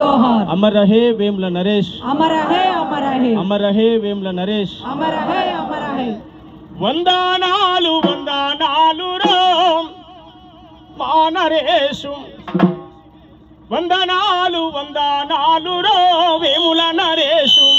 अमर रहे वेमला नरेश अमर रहे अमर रहे अमर रहे वेमला नरेश अमर रहे अमर रहे వందనాలు వందనాలు మా నరేషు వందనాలు వందనాలు వేముల నరేషు